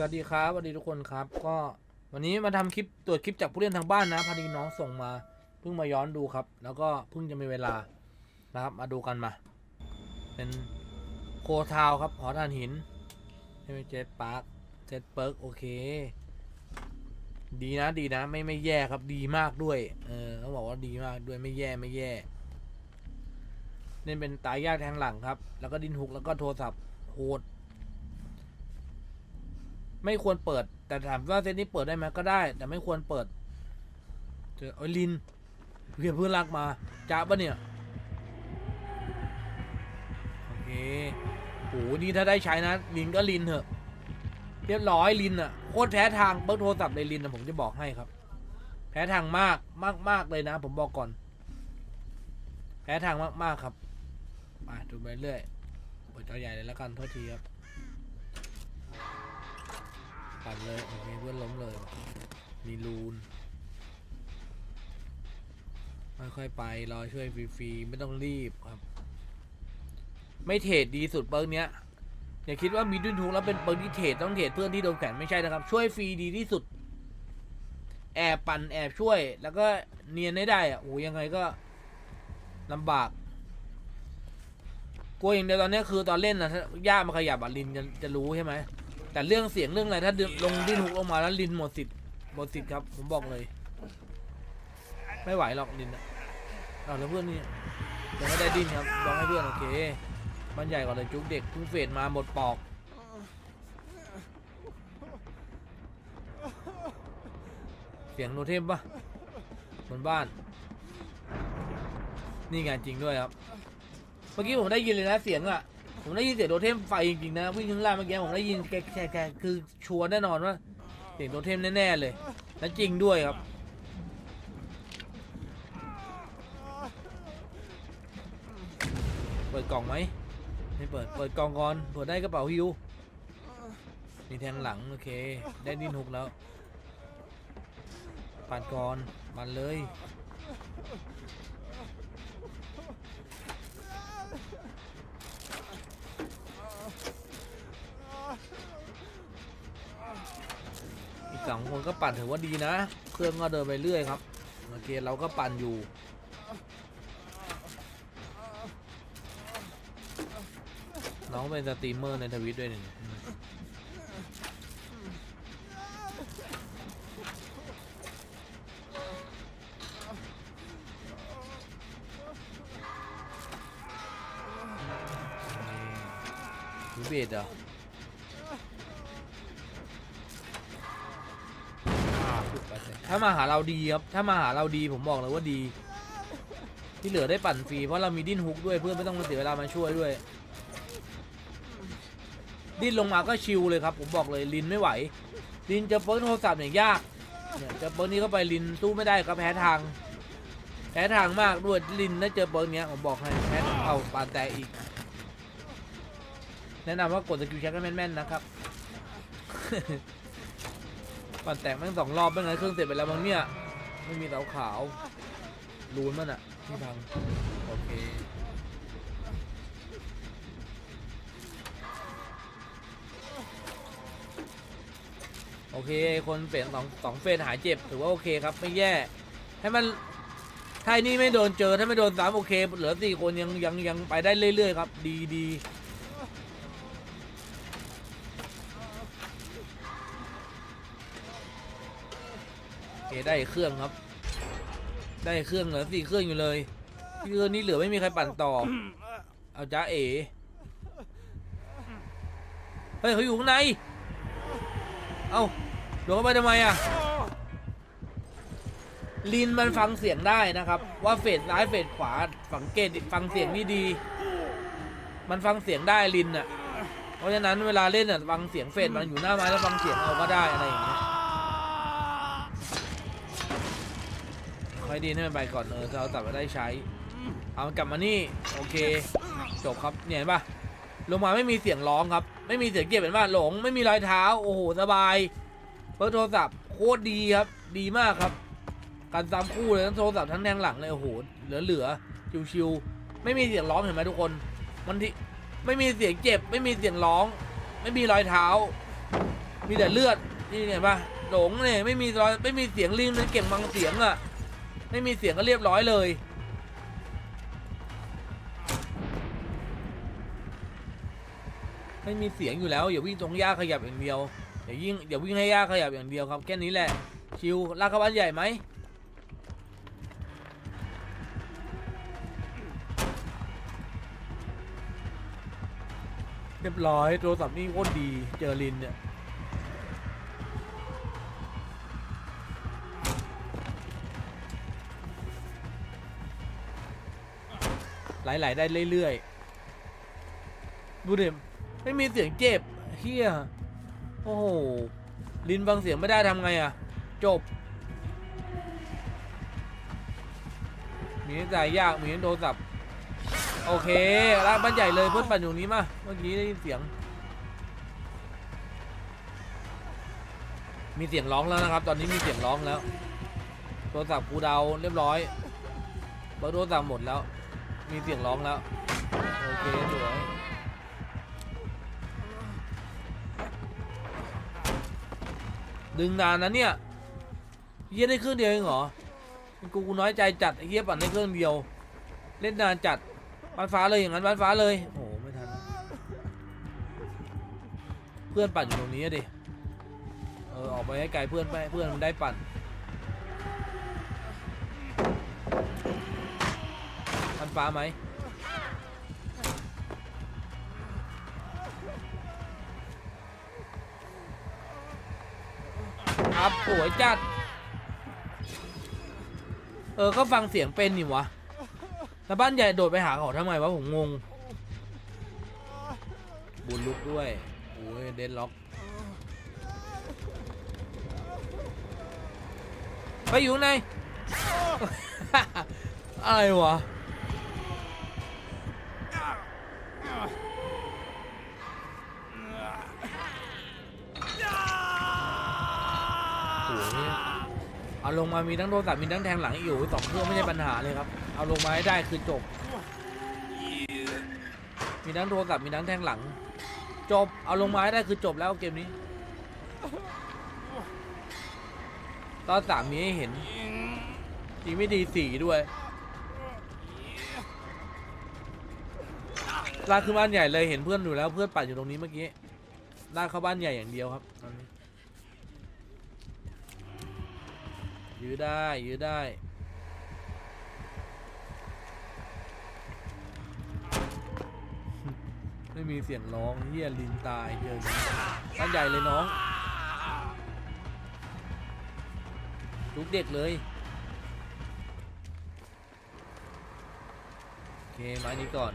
สวัสดีครับสวัสดีทุกคนครับ ก็วันนี้มาทำคลิปตรวจคลิปจากผู้เล่นทางบ้านนะพอดีน้องส่งมาเพิ่งมาย้อนดูครับ แล้วก็เพิ่งจะมีเวลานะครับ มาดูกันมา เป็นโคทาวครับหอทานหินใช่เจ็ตปาร์คเจ็ตเปิร์กโอเค ดีนะดีนะไม่ไม่แย่ครับดีมากด้วยเออต้องบอกว่าดีมากด้วยไม่แย่ไม่แย่เล่นเป็นตายยากแทงหลังครับ แล้วก็ดินฮุกแล้วก็โทรศัพท์โหด ไม่ควรเปิด แต่ถามว่าเซตนี้เปิดได้ไหมก็ได้ แต่ไม่ควรเปิดเจอโอ้ลินเพื่อนเพื่อนรักมาจ้าปะเนี่ยโอเคโหนี่ถ้าได้ใช้นะ ลินก็ลินเถอะ เรียบร้อยลินอะโคตรแพ้ทางเบิร์โทรศัพท์เลยลินนะผมจะบอกให้ครับ แพ้ทางมากมากมากเลยนะ ผมบอกก่อน แพ้ทางมากมากครับมาดูไปเรื่อยเปิดจอใหญ่เลยแล้วกันโทษทีครับ ปัดเลยโอเคเพื่อนล้มเลยมีรูนค่อยๆไปรอช่วยฟรีๆไม่ต้องรีบครับ ไม่เทรดดีสุดเปิร์กเนี้ยอย่าคิดว่ามีดุนทุกแล้วเป็นเปิร์กที่เทรดต้องเทรดเพื่อนที่โดนแขนไม่ใช่นะครับ ช่วยฟรีดีที่สุด แอบปั่นแอบช่วย แล้วก็เนียนได้ได้อะโอ้ยังไงก็ลำบากกลัวอย่างเดียวตอนนี้คือตอนเล่นนะถ้าย่ามาขยับอะลินจะจะรู้ใช่ไหม แต่เรื่องเสียงเรื่องอะไรถ้าดึงลงดิ้นหุกลงมาแล้วลินหมดสิทธิ์หมดสิทธิ์ครับ ผมบอกเลย ไม่ไหวหรอกลินอะเอาแล้วเพื่อนนี่ยังไม่ได้ดิ้นครับลองให้เพื่อนโอเคมันใหญ่กว่าเลยจุกเด็กเพิ่งเฟดมาหมดปอกเสียงโนเทมปะบนบ้าน นี่ไงจริงด้วยครับ เมื่อกี้ผมได้ยินเลยนะเสียงอะ ผมได้ยินเสียงโดเทมไฟจริงๆนะวิ่งขึ้นล่างเมื่อกี้ผมได้ยินแกแกแกคือชัวร์แน่นอนว่าเสียงโดเทมแน่ๆเลยและจริงด้วยครับเปิดกล่องไหมไม่เปิดเปิดกล่องก่อนเปิดได้กระเป๋าฮิวมีแทงหลังโอเคได้ดินหกแล้วปัดก่อนปัดเลย สองคนก็ปั่นถือว่าดีนะ เครื่องก็เดินไปเรื่อยครับโอเคเราก็ปั่นอยู่น้องเป็นสตรีมเมอร์ในทวิตด้วยหนึ่งนี่เบสเห ถ้ามาหาเราดีครับ ถ้ามาหาเราดีผมบอกเลยว่าดี ที่เหลือได้ปั่นฟรีเพราะเรามีดิ้นฮุกด้วยเพื่อนไม่ต้องมาเสียเวลามาช่วยด้วย ดิ้นลงมาก็ชิวเลยครับ ผมบอกเลยลินไม่ไหว ลินจะเปิดโทรศัพท์เนี่ยยากเนี่ยจะเปิดนี้เข้าไปลินสู้ไม่ได้ก็แพ้ทาง แพ้ทางมากด้วยลินถ้าเจอเปิดเนี้ยผมบอกให้แพ้เอาปานแต่อีก แนะนำว่ากดสกิลแช็คให้แม่นๆนะครับ ปั่นแตกแม่งสองรอบไม่งั้นเครื่องเสร็จไปแล้วมั้งเนี่ย ไม่มีเสาขาวรูนมันอะที่พังโอเคโอเค คนเปลี่ยนสองสองเฟสหายเจ็บถือว่าโอเคครับไม่แย่ ให้มันถ้าไอ้นี่ไม่โดนเจอถ้าไม่โดนสามโอเค เหลือสี่คนยังยังยังไปได้เรื่อยๆครับ ดีดี เคได้เครื่องครับ ได้เครื่องเหลือสี่เครื่องอยู่เลยเครื่องนี้เหลือไม่มีใครปั่นต่อ เอาจ้าเอ๋เฮ้ยเขาอยู่ข้างใน เอ้าโดนเข้าไปทำไมอะลินมันฟังเสียงได้นะครับ ว่าเฟดซ้ายเฟดขวาสังเกตฟังเสียงนี่ดี มันฟังเสียงได้ลินอะ เพราะฉะนั้นเวลาเล่นอะฟังเสียงเฟดมันอยู่หน้าไม้แล้วฟังเสียงเอาก็ได้อะไรอย่างเงี้ย ค่อยดีให้มันไปก่อนเออเราตัดมาได้ใช้ เอามันกลับมานี่ โอเค จบครับเนี่ยเห็นปะลงมาไม่มีเสียงร้องครับ ไม่มีเสียงเก็บเห็นปะหลง ไม่มีรอยเท้า โอ้โห สบายเปิดโทรศัพท์โคตรดีครับ ดีมากครับ การซ้ำคู่เลยทั้งโทรศัพท์ทั้งแทงหลังเลยโอ้โหเหลือเหลือๆ ชิวๆ ไม่มีเสียงร้องเห็นไหมทุกคน มันที่ไม่มีเสียงเจ็บ ไม่มีเสียงร้อง ไม่มีรอยเท้า มีแต่เลือด นี่เห็นปะหลงเนี่ยไม่มีรอยไม่มีเสียงลิงเลยเก่งบางเสียงอะ ไม่มีเสียงก็เรียบร้อยเลย ไม่มีเสียงอยู่แล้วอย่าวิ่งตรงหญ้าขยับอย่างเดียวอย่ายิ่งอย่าวิ่งให้หญ้าขยับอย่างเดียวครับแค่นี้แหละชิวลากเข้าบ้านใหญ่ไหมเรียบร้อยโทรศัพท์นี่โคตรดีเจอลินเนี่ย ไหลๆได้เรื่อยๆ ดูเดิไม่มีเสียงเจ็บเฮียโอ้โห ลินฟังเสียงไม่ได้ทำไงอะจบ มีใจยาก มีโทรศัพท์ โอเคลากบ้านใหญ่เลยเพื่อนปั่นอยู่นี้มาเมื่อกี้ได้ยินเสียง มีเสียงร้องแล้วนะครับ ตอนนี้มีเสียงร้องแล้ว โทรศัพท์กูเดาเรียบร้อยเบอร์โทรศัพท์หมดแล้ว มีเสียงร้องแล้ว โอเคสวยดึงนานนะเนี่ยเฮียได้เครื่องเดียวเองเหรอกูกูน้อยใจจัดเฮียปั่นได้เครื่องเดียว เล่นนานจัดบ้านฟ้าเลยอย่างนั้นบ้านฟ้าเลยโอ้โหไม่ทันเพื่อนปั่นอยู่ตรงนี้ดิเออออกไปให้ไกลเพื่อนไปเพื่อนมันได้ปั่น นฟ้าไหมครับสวยจัด เออ ก็ฟังเสียงเป็นนี่วะ แล้วบ้านใหญ่โดดไปหาเขาทำไมวะผมงง บุญลุกด้วย โอ้ยเดนล็อกไปอยู่ไหน อะไรวะ โอ้โหเอาลงมามีทั้งโทรศัพท์มีทั้งแทงหลังอีกอยู่สองเครื่องไม่ใช่ปัญหาเลยครับ เอาลงมาให้ได้คือจบ มีทั้งโทรศัพท์มีทั้งแทงหลัง จบ เอาลงมาให้ได้คือจบแล้วเกมนี้ ตอนสามมีให้เห็นจริงไม่ดีสี่ด้วย ลากขึ้นบ้านใหญ่เลยเห็นเพื่อนอยู่แล้วเพื่อนปั่นอยู่ตรงนี้เมื่อกี้ลากเข้าบ้านใหญ่อย่างเดียวครับตอนนี้ยื้อได้ยื้อได้ไม่มีเสียงร้องเฮียลินตายเจอลินบ้านใหญ่เลยน้องทุกเด็กเลยโอเคไม้นี้ก่อน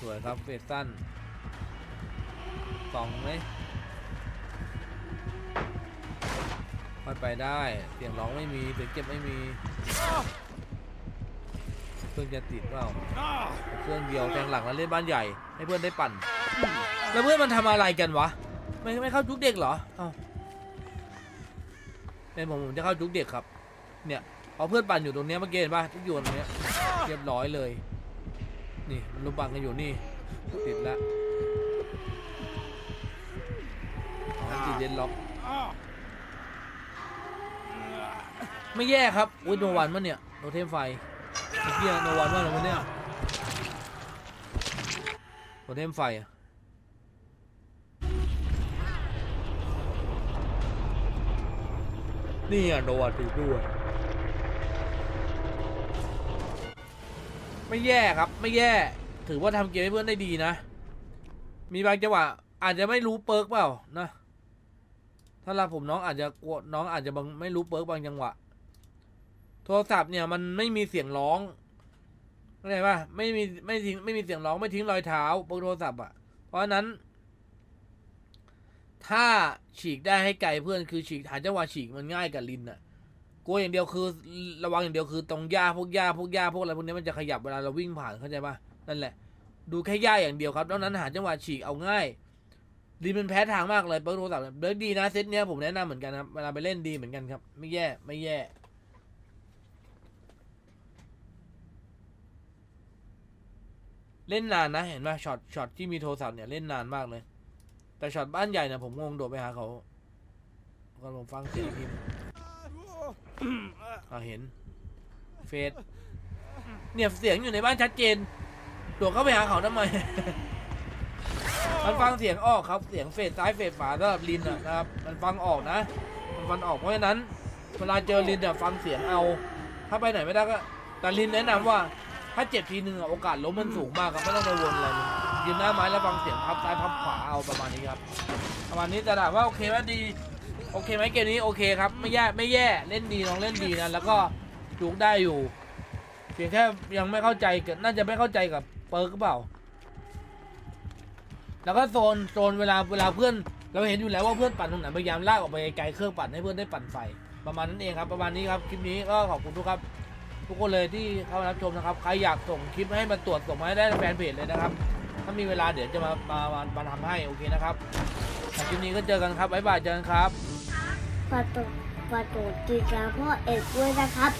สวยครับเฟสสั้นสองไหมค่อยไปได้เสียงร้องไม่มีเสียงเก็บไม่มีเครื่องจะติดเปล่าเครื่องเดียวแทงหลังแล้วเล่นบ้านใหญ่ ให้เพื่อนได้ปั่น แล้วเพื่อนมันทำอะไรกันวะไม่ไม่เข้าจุกเด็กเหรอเอ้าเป็นผมผมจะเข้าจุกเด็กครับ เนี่ยเอาเพื่อนปั่นอยู่ตรงเนี้ยเมื่อกี้เห็นป่ะที่อยู่ตรงเนี้ยเรียบร้อยเลย นี่มันลุมปั่นกันอยู่นี่ติดแล้วอ๋อติดเดนล็อก ไม่แย่ครับอุ้ยโนวันมั้เนี่ยโนเทมไฟไอ้เหี้ยโนวันมั้อะไรวะเนี่ยโนเทมไฟอะนี่อะโนวันถือด้วย ไม่แย่ครับ ไม่แย่ ถือว่าทำเกมให้เพื่อนได้ดีนะ มีบางจังหวะอาจจะไม่รู้เปิร์กเปล่านะถ้าเราผมน้องอาจจะกลัวน้องอาจจะบางไม่รู้เปิร์กบางจังหวะ โทรศัพท์เนี่ยมันไม่มีเสียงร้องเข้าใจป่ะไม่มีไม่ทิ้งไม่มีเสียงร้องไม่ทิ้งรอยเท้าบนโทรศัพท์อะ เพราะฉะนั้น ถ้าฉีกได้ให้ไกลเพื่อนคือฉีกหาจังหวะฉีกมันง่ายกับลินอะ กลัวอย่างเดียวคือระวังอย่างเดียวคือตรงหญ้าพวกหญ้าพวกหญ้าพวกอะไรพวกนี้มันจะขยับเวลาเราวิ่งผ่านเข้าใจป่ะนั่นแหละ ดูแค่หญ้าอย่างเดียวครับนอกนั้นหาจังหวะฉีกเอาง่ายลินมันแพ้ทางมากเลยเปิดโทรศัพท์เบิร์กดีนะเซตเนี้ยผมแนะนำเหมือนกันครับเวลาไปเล่นดีเหมือนกันครับ ไม่แย่ไม่แย่เล่นนานนะเห็นไหมช็อตช็อตที่มีโทรศัพท์เนี่ยเล่นนานมากเลย แต่ช็อตบ้านใหญ่เนี่ยผมงงโดดไปหาเขาก็ลองฟังเสียงพิมพ์ อะเห็น เฟสเนี่ยเสียงอยู่ในบ้านชัดเจนโดดเข้าไปหาเขาทำไม มันฟังเสียงออกครับ เสียงเฟสซ้ายเฟสขวาสำหรับลินอะนะครับ มันฟังออกนะ มันฟังออกเพราะฉะนั้น เวลาเจอลินอะฟังเสียงเอา ถ้าไปไหนไม่ได้ก็ แต่ลินแนะนำว่า ถ้าเจ็บทีนึงอะโอกาสล้มมันสูงมากครับไม่ต้องไปวนอะไรเลยยืนหน้าไม้แล้วฟังเสียงพับซ้ายพับขวาเอาประมาณนี้ครับ ประมาณนี้แต่ถามว่าโอเคไหมดี โอเคไหมเกมนี้โอเคครับไม่แย่ไม่แย่เล่นดีน้องเล่นดีนะแล้วก็จุกได้อยู่เพียงแค่ยังไม่เข้าใจกับน่าจะไม่เข้าใจกับเปิร์กเปล่า แล้วก็โซนโซนเวลาเวลาเพื่อน เราเห็นอยู่แล้วว่าเพื่อนปั่นตรงไหนพยายามลากออกไปไกลเครื่องปั่นให้เพื่อนได้ปั่นไฟประมาณนั้นเองครับ ประมาณนี้ครับคลิปนี้ก็ขอบคุณทุกครับ ทุกคนเลยที่เข้ามารับชมนะครับใครอยากส่งคลิปให้มาตรวจส่งมาให้ได้แฟนเพจเลยนะครับ ถ้ามีเวลาเดี๋ยวจะมามามามาทำให้โอเคนะครับคลิปนี้ก็เจอกันครับบ๊ายบายเจอกันครับ ฝากกดฝากกดติดตามพ่อเอกด้วยนะครับ